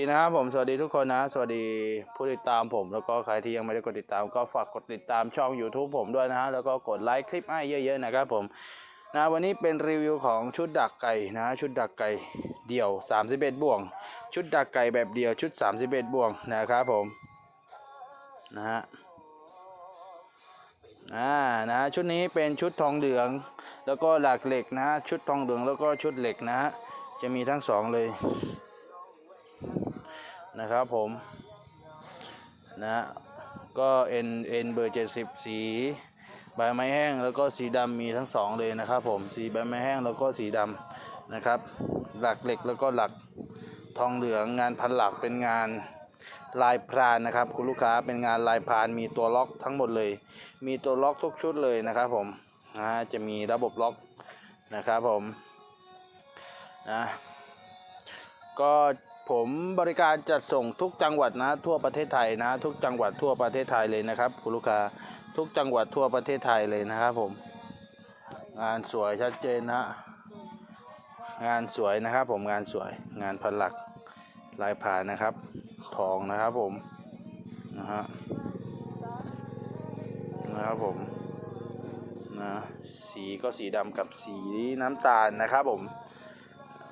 ดีนะครับผมสวัสดีทุกคนนะ สวัสดีผู้ติดตามผม แล้วก็ใครที่ยังไม่ได้กดติดตาม ก็ฝากกดติดตามช่อง YouTube ผมด้วยนะฮะแล้วก็กดไลค์คลิปให้เยอะๆนะครับผมนะวันนี้เป็นรีวิวของชุดดักไก่นะชุดดักไก่เดี่ยว 31 บ่วง ชุดดักไก่แบบเดี่ยวชุด 31 บ่วงนะครับผมนะฮะอ่านะชุดนี้เป็นชุดทองเหลือง แล้วก็หลักเหล็กนะชุดทองเหลืองแล้วก็ชุดเหล็กนะฮะจะมีทั้งสองเลย นะครับผมนะก็เอ็นเอ็นเบอร์เจ็ดสิบสีใบไม้แห้งแล้วก็สีดำมีทั้งสองเลยนะครับผมสีใบไม้แห้งแล้วก็สีดำนะครับ หลักเหล็กแล้วก็หลักทองเหลืองงานพันหลักเป็นงานลายพรานนะครับ คุณลูกค้าเป็นงานลายพรานมีตัวล็อกทั้งหมดเลย มีตัวล็อกทุกชุดเลยนะครับผมนะจะมีระบบล็อกนะครับผมนะก็ ผมบริการจัดส่งทุกจังหวัดนะทั่วประเทศไทยนะ ทุกจังหวัดทั่วประเทศไทยเลยนะครับคุณลูกค้าทุกจังหวัดทั่วประเทศไทยเลยนะครับผม งานสวยชัดเจนนะงานสวยนะครับผมงานสวยงานพันหลักลายผ่านนะครับ ทองนะครับผมนะฮะนะครับผมนะสีก็สีดำกับสีน้ำตาลนะครับผม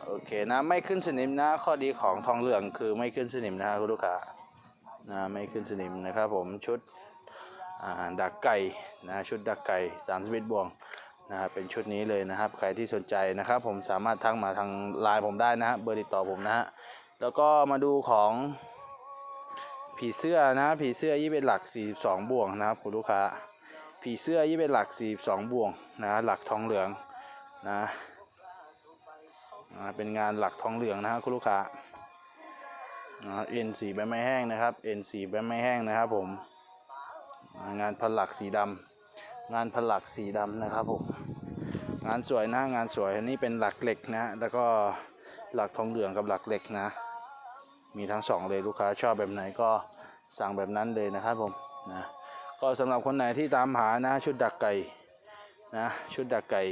โอเคนะไม่ขึ้นสนิมนะ ข้อดีของทองเหลืองคือไม่ขึ้นสนิมนะคุณลูกค้านะไม่ขึ้นสนิมนะครับผมชุดดักไก่นะชุดดักไก่31บ่วงนะครับเป็นชุดนี้เลยนะครับ ใครที่สนใจนะครับ ผมสามารถทักมาทางไลน์ผมได้นะฮะเบอร์ติดต่อผมนะฮะแล้วก็มาดูของผีเสื้อนะผีเสื้อยี่เป็นหลัก 42บ่วงนะครับคุณลูกค้าผีเสื้อยี่เป็นหลัก 42บ่วงนะหลักทองเหลืองนะ เป็นงานหลักทองเหลืองนะครับคุณลูกค้าเอ็นสีใบไม้แห้งนะครับเอ็นสีใบไม้แห้งนะครับผมงานผลักสีดำงานผลักสีดำนะครับผมงานสวยนะงานสวยอันนี้เป็นหลักเหล็กนะแล้วก็หลักทองเหลืองกับหลักเหล็กนะ มีทั้งสองเลยลูกค้าชอบแบบไหนก็สั่งแบบนั้นเลยนะครับผมนะก็สำหรับคนไหนที่ตามหานะชุดดักไก่นะชุดดักไก่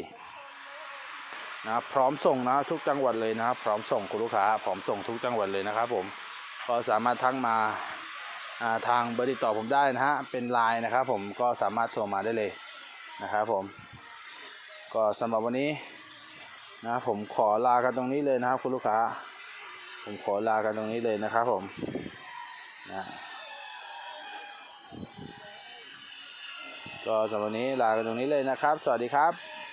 นะพร้อมส่งนะทุกจังหวัดเลยนะครับ พร้อมส่งคุณลูกค้าพร้อมส่งทุกจังหวัดเลยนะครับ ผมก็สามารถทักมาทางเบอร์ติดต่อผมได้นะฮะเป็นไลน์นะครับ ผมก็สามารถโทรมาได้เลยนะครับผม ก็สำหรับวันนี้นะผมขอลากันตรงนี้เลยนะครับ คุณลูกค้า ผมขอลากันตรงนี้เลยนะครับผมนะก็สำหรับวันนี้ลากันตรงนี้เลยนะครับ สวัสดีครับ